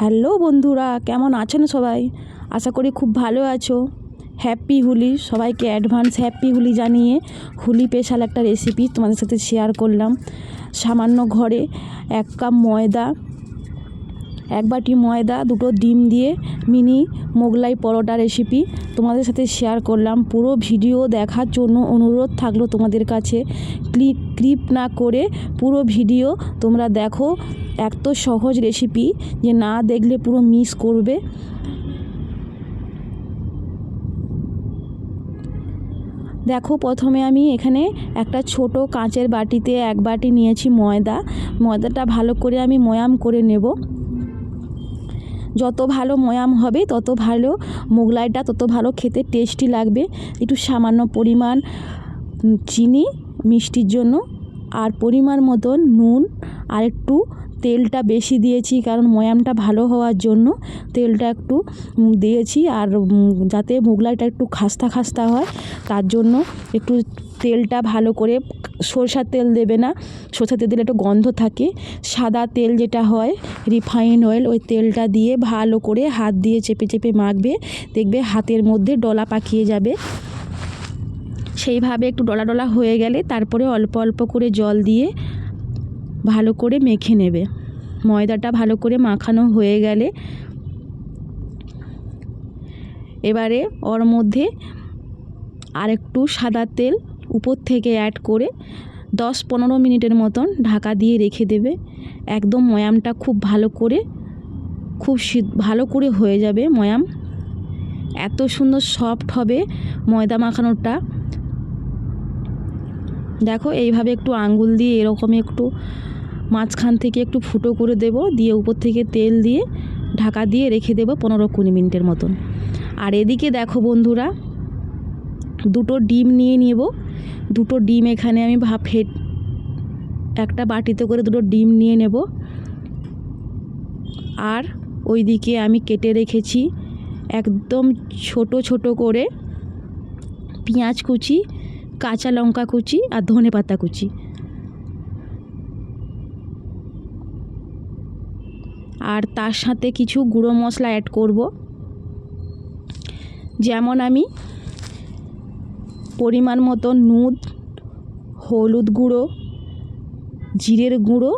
Hello বন্ধুরা, কেমন আছেন সবাই? আশা করি খুব ভালো আছো। হ্যাপি হুলি, সবাইকে অ্যাডভান্স হ্যাপি হুলি জানিয়ে হুলি স্পেশাল একটা রেসিপি তোমাদের সাথে শেয়ার করলাম। সামান্য ঘরে এক কাপ ময়দা এক বাটি ময়দা, দুটো ডিম দিয়ে মিনি মোগলাই পরোটা রেসিপি তোমাদের সাথে শেয়ার করলাম। পুরো ভিডিও দেখার জন্য অনুরোধ থাকল তোমাদের কাছে। ক্লিপ ক্লিপ না করে পুরো ভিডিও তোমরা দেখো। এত সহজ রেসিপি যে না দেখলে পুরো মিস করবে। দেখো প্রথমে আমি এখানে একটা ছোট কাঁচের বাটিতে এক বাটি নিয়েছি ময়দা। ময়দাটা ভালো করে আমি ময়াম করে নেব। যত ভালো ময়াম হবে, তত ভালো মোগলাইটা, তত ভালো খেতে টেস্টি লাগবে। একটু সামান্য পরিমাণ চিনি, মিষ্টির জন্য, আর পরিমাণ মতন নুন, আর একটু তেলটা বেশি দিয়েছি, কারণ ময়ামটা ভালো হওয়ার জন্য তেলটা একটু দিয়েছি আর যাতে মোগলাইটা একটু খাস্তা খাস্তা হয়, তার জন্য একটু তেলটা ভালো করে সরষার তেল দেবে না, সরষার তেল দিলে একটু গন্ধ থাকে। সাদা তেল যেটা হয়, রিফাইন অয়েল, ওই তেলটা দিয়ে ভালো করে হাত দিয়ে চেপে চেপে মাখবে, দেখবে হাতের মধ্যে ডলা পাকিয়ে যাবে। সেইভাবে একটু ডলা ডলা হয়ে গেলে তারপরে অল্প অল্প করে জল দিয়ে ভালো করে মেখে নেবে। ময়দাটা ভালো করে মাখানো হয়ে গেলে এবারে ওর মধ্যে আরেকটু সাদা তেল উপর থেকে অ্যাড করে দশ পনেরো মিনিটের মতন ঢাকা দিয়ে রেখে দেবে। একদম ময়ামটা খুব ভালো করে, খুব ভালো করে হয়ে যাবে ময়াম। এত সুন্দর সফট হবে ময়দা মাখানোটা। দেখো এইভাবে একটু আঙ্গুল দিয়ে এরকম একটু মাঝখান থেকে একটু ফুটো করে দেব, দিয়ে উপর থেকে তেল দিয়ে ঢাকা দিয়ে রেখে দেবো পনেরো কুড়ি মিনিটের মতন। আর এদিকে দেখো বন্ধুরা, দুটো ডিম নিয়ে নেব। দুটো ডিম এখানে আমি ভাপ ফেট একটা বাটিতে করে দুটো ডিম নিয়ে নেব। আর ওইদিকে আমি কেটে রেখেছি একদম ছোট ছোট করে পেঁয়াজ কুচি, কাঁচা লঙ্কা কুচি আর ধনে পাতা কুচি। আর তার সাথে কিছু গুঁড়ো মশলা অ্যাড করব। যেমন আমি পরিমাণ মতো নুন, হলুদ গুঁড়ো, জিরের গুঁড়ো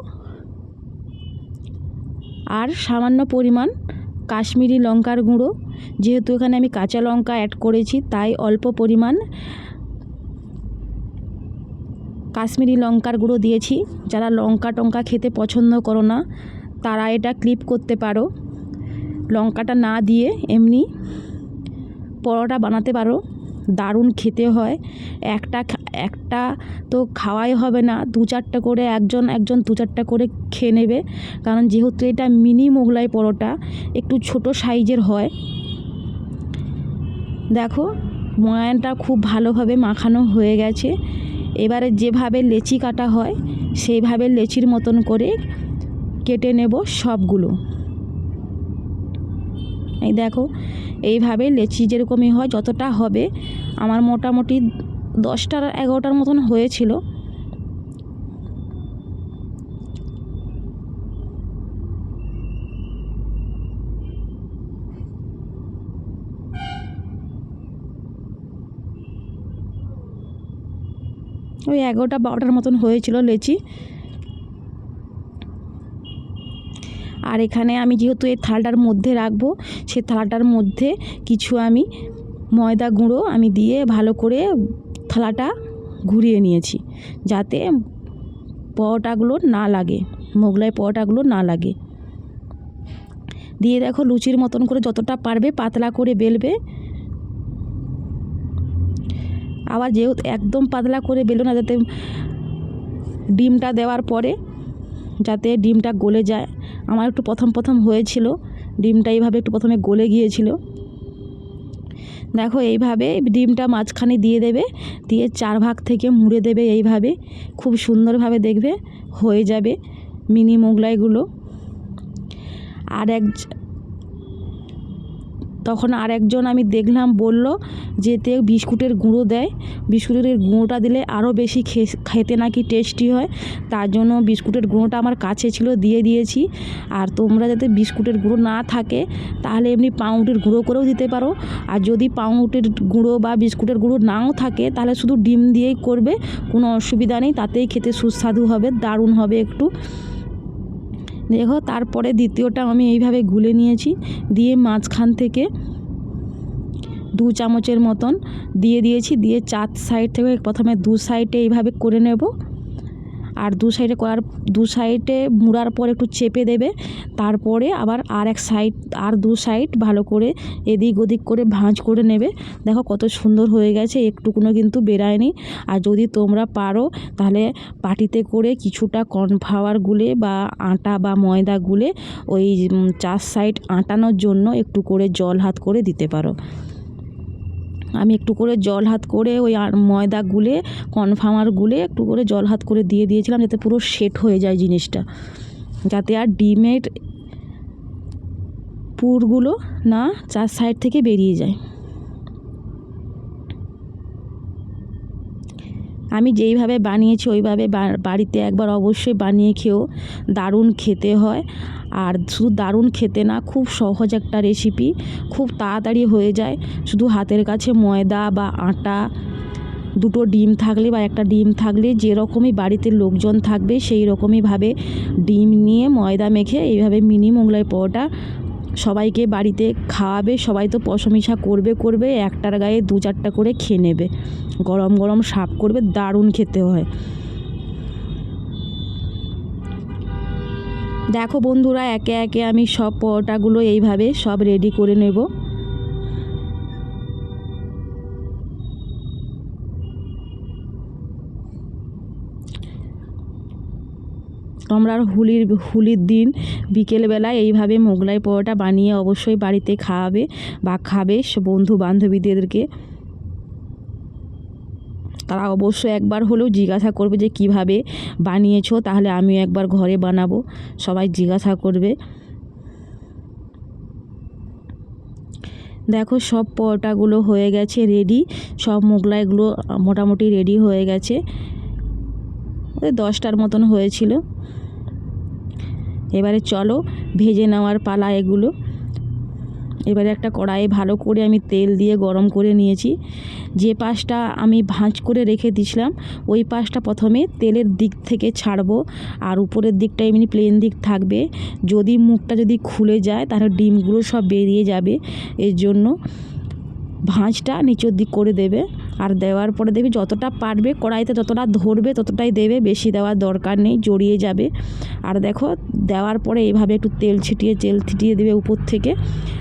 আর সামান্য পরিমাণ কাশ্মীরি লঙ্কার গুঁড়ো। যেহেতু এখানে আমি কাঁচা লঙ্কা অ্যাড করেছি, তাই অল্প পরিমাণ কাশ্মীরি লঙ্কার গুঁড়ো দিয়েছি। যারা লঙ্কা টঙ্কা খেতে পছন্দ করো না তারা এটা ক্লিপ করতে পারো। লঙ্কাটা না দিয়ে এমনি পরোটা বানাতে পারো। দারুণ খেতে হয়। একটা একটা তো খাওয়াই হবে না। দু চারটে করে একজন একজন দু চারটা করে খেয়ে নেবে। কারণ যেহেতু এটা মিনি মোগলাই পরোটা, একটু ছোট সাইজের হয়। দেখো, ময়ানটা খুব ভালোভাবে মাখানো হয়ে গেছে। এবারে যেভাবে লেচি কাটা হয়, সেইভাবে লেচির মতন করে কেটে নেব সবগুলো। এই দেখো, এইভাবে লেচি যেরকমই হয় যতটা হবে, আমার মোটামুটি দশটার এগারোটার মতন হয়েছিল। ওই এগারোটা, বারোটার মতন হয়েছিল লেচি। আর এখানে আমি যেহেতু এই থালটার মধ্যে রাখব, সে থালাটার মধ্যে কিছু আমি ময়দা গুঁড়ো আমি দিয়ে ভালো করে থালাটা ঘুরিয়ে নিয়েছি, যাতে পরোটাগুলো না লাগে, মোগলাই পরোটাগুলো না লাগে। দিয়ে দেখো লুচির মতন করে যতটা পারবে পাতলা করে বেলবে। আবার যেহেতু একদম পাতলা করে বেলো না, যাতে ডিমটা দেওয়ার পরে যাতে ডিমটা গলে যায়। আমার একটু প্রথম প্রথম হয়েছিল। ডিমটা এইভাবে একটু প্রথমে গলে গিয়েছিল। দেখো, এইভাবে ডিমটা মাঝখানে দিয়ে দেবে। দিয়ে চার ভাগ থেকে মুড়ে দেবে এইভাবে। খুব সুন্দরভাবে দেখবে, হয়ে যাবে মিনি মোগলাইগুলো। আর এক তখন আর একজন আমি দেখলাম বলল যে এতে বিস্কুটের গুঁড়ো দেয়। বিস্কুটের গুঁড়োটা দিলে আরও বেশি খেতে নাকি টেস্টি হয়। তার জন্য বিস্কুটের গুঁড়োটা আমার কাছে ছিল, দিয়ে দিয়েছি। আর তোমরা যাতে বিস্কুটের গুঁড়ো না থাকে, তাহলে এমনি পাউরুটির গুঁড়ো করেও দিতে পারো। আর যদি পাউরুটির গুঁড়ো বা বিস্কুটের গুঁড়ো নাও থাকে, তাহলে শুধু ডিম দিয়েই করবে, কোনো অসুবিধা নেই, তাতেই খেতে সুস্বাদু হবে, দারুণ হবে একটু। দেখো, তারপরে দ্বিতীয়টা আমি এইভাবে গুলে নিয়েছি, দিয়ে মাঝখান থেকে দু চামচের মতন দিয়ে দিয়েছি, দিয়ে চার সাইড থেকে প্রথমে দু সাইডে এইভাবে করে নেব। আর দু সাইডে করার, দু সাইডে মুড়ার পর একটু চেপে দেবে, তারপরে আবার আর এক সাইড, আর দু সাইড ভালো করে এদিক ওদিক করে ভাঁজ করে নেবে। দেখো কত সুন্দর হয়ে গেছে একটুকুনো কিন্তু বেরায়নি। আর যদি তোমরা পারো, তাহলে পাটিতে করে কিছুটা কর্নফ্লাওয়ার গুলে বা আটা বা ময়দা গুলে ওই চার সাইড আটানোর জন্য একটু করে জল হাত করে দিতে পারো। আমি একটু করে জল হাত করে ওই আর- ময়দা গুলে কর্নফ্লাওয়ার গুলে একটু করে জল হাত করে দিয়ে দিয়েছিলাম যাতে পুরো সেট হয়ে যায় জিনিসটা। যাতে আর ডিমের পুরগুলো না চার সাইড থেকে বেরিয়ে যায়। আমি যেইভাবে বানিয়েছি, ওইভাবে বাড়িতে একবার অবশ্যই বানিয়ে খেও দারুণ খেতে হয়। আর শুধু দারুণ খেতে না, খুব সহজ একটা রেসিপি খুব তাড়াতাড়ি হয়ে যায়। শুধু হাতের কাছে ময়দা বা আটা, দুটো ডিম থাকলে বা একটা ডিম থাকলে যেরকমই বাড়িতে লোকজন থাকবে সেই রকমইভাবে ডিম নিয়ে ময়দা মেখে এইভাবে মিনি মোগলাই পরোটা সবাইকে বাড়িতে খাওয়াবে। সবাই তো পশমিশা করবে করবে, একটার গায়ে দু চারটা করে খেয়ে নেবে। গরম গরম সাপ করবে, দারুণ খেতে হয়। দেখো বন্ধুরা, একে একে আমি সব পরোটাগুলো এইভাবে সব রেডি করে নেব। তোমরা হোলির হোলির দিন বিকেলবেলায় এইভাবে মোগলাই পরোটা বানিয়ে অবশ্যই বাড়িতে খাওয়াবে বা খাবে বন্ধু বান্ধবীদেরকে তারা অবশ্যই একবার হলেও জিজ্ঞাসা করবে যে কীভাবে বানিয়েছো, তাহলে আমিও একবার ঘরে বানাবো। সবাই জিজ্ঞাসা করবে। দেখো সব পরোটাগুলো হয়ে গেছে রেডি সব মোগলাইগুলো মোটামুটি রেডি হয়ে গেছে। ওই দশটার মতন হয়েছিল। এবারে চলো ভেজে নেওয়ার পালা এগুলো। এবারে একটা কড়াইয়ে ভালো করে আমি তেল দিয়ে গরম করে নিয়েছি। যে পাশটা আমি ভাঁজ করে রেখে দিয়েছিলাম ওই পাশটা প্রথমে তেলের দিক থেকে ছাড়ব আর উপরের দিকটা এমনি প্লেন দিক থাকবে। যদি মুখটা যদি খুলে যায়, তাহলে ডিমগুলো সব বেরিয়ে যাবে। এর জন্য ভাঁজটা নিচের দিক করে দেবে আর দেওয়ার পরে দেবে যতটা পারবে কড়াইতে যতটা ধরবে ততটাই দেবে, বেশি দেওয়ার দরকার নেই, জড়িয়ে যাবে। আর দেখো, দেওয়ার পরে এইভাবে একটু তেল ছিটিয়ে তেল ছিটিয়ে দেবে উপর থেকে।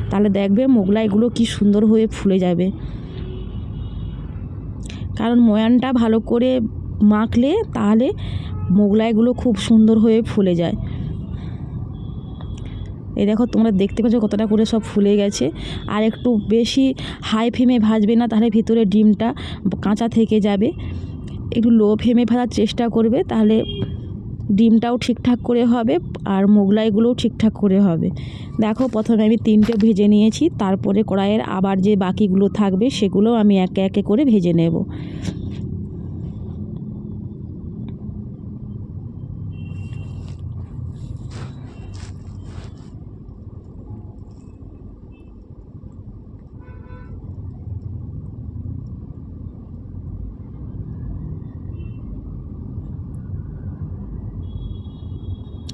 তাহলে দেখবে মোগলাইগুলো কি সুন্দর হয়ে ফুলে যাবে। কারণ ময়ানটা ভালো করে মাখলে তাহলে মোগলাইগুলো খুব সুন্দর হয়ে ফুলে যায়। এই দেখো, তোমরা দেখতে পাচ্ছ কতটা করে সব ফুলে গেছে। আর একটু বেশি হাই ফ্লেমে ভাজবে না, তাহলে ভিতরে ডিমটা কাঁচা থেকে যাবে। একটু লো ফ্লেমে ভাজার চেষ্টা করবে, তাহলে ডিমটাও ঠিকঠাক করে হবে আর মোগলাইগুলোও ঠিকঠাক করে হবে। দেখো, প্রথমে আমি তিনটে ভেজে নিয়েছি, তারপরে কড়াইয়ের আবার যে বাকিগুলো থাকবে, সেগুলো আমি একে একে করে ভেজে নেব।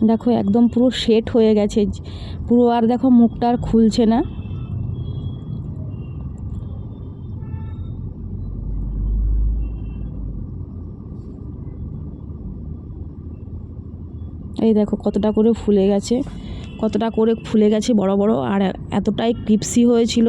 দেখো একদম পুরো সেট হয়ে গেছে। পুরো আর দেখো মুখটা আর খুলছে না। এই দেখো কতটা করে ফুলে গেছে। কতটা করে ফুলে গেছে বড় বড়, আর এতটাই ক্রিপসি হয়েছিল,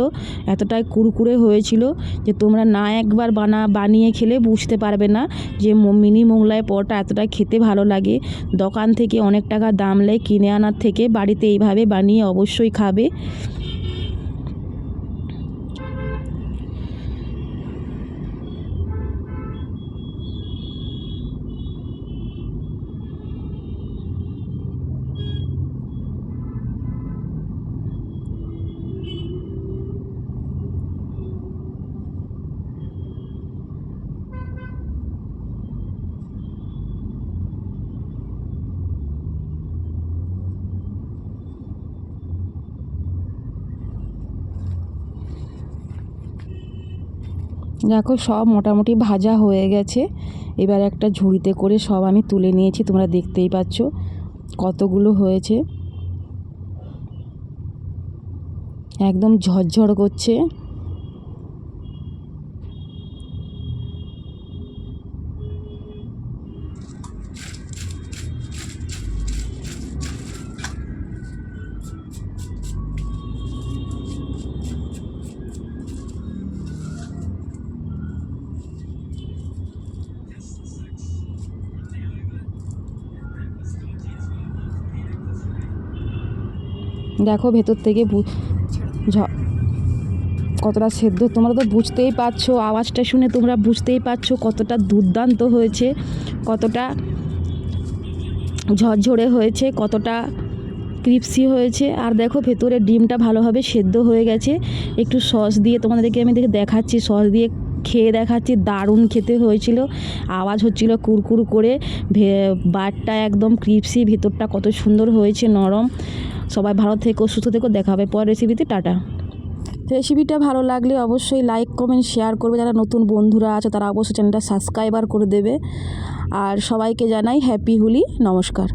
এতটাই কুরকুরে হয়েছিল যে তোমরা না একবার বানা, বানিয়ে খেলে বুঝতে পারবে না যে মিনি মোগলাই পরটা এতটাই খেতে ভালো লাগে। দোকান থেকে অনেক টাকা দাম নেয়, কিনে আনার থেকে বাড়িতে এইভাবে বানিয়ে অবশ্যই খাবে। দেখো সব মোটামুটি ভাজা হয়ে গেছে। এবার একটা ঝুড়িতে করে সব আমি তুলে নিয়েছি, তোমরা দেখতেই পাচ্ছ কতগুলো হয়েছে। একদম ঝরঝর করছে। দেখো ভেতর থেকে কতটা সেদ্ধ। তোমরা তো বুঝতেই পারছ, আওয়াজটা শুনে তোমরা বুঝতেই পারছ কতটা দুর্দান্ত হয়েছে, কতটা ঝরঝরে হয়েছে, কতটা ক্রিপসি হয়েছে। আর দেখো ভেতরে ডিমটা ভালোভাবে সেদ্ধ হয়ে গেছে। একটু সস দিয়ে তোমাদেরকে আমি দেখে দেখাচ্ছি, সস দিয়ে খেয়ে দেখাচ্ছি, দারুণ খেতে হয়েছিল। আওয়াজ হচ্ছিল কুরকুর করে বাটটা একদম ক্রিপসি, ভেতরটা কত সুন্দর হয়েছে, নরম। সবাই ভালো থেকো, সুস্থ থেকো, দেখা হবে পরের রেসিপিতে টাটা। রেসিপিটা ভালো লাগলে অবশ্যই লাইক কমেন্ট শেয়ার করবে। যারা নতুন বন্ধুরা আছে, তারা অবশ্যই চ্যানেলটা সাবস্ক্রাইবার করে দেবে। আর সবাইকে জানাই হ্যাপি হুলি, নমস্কার।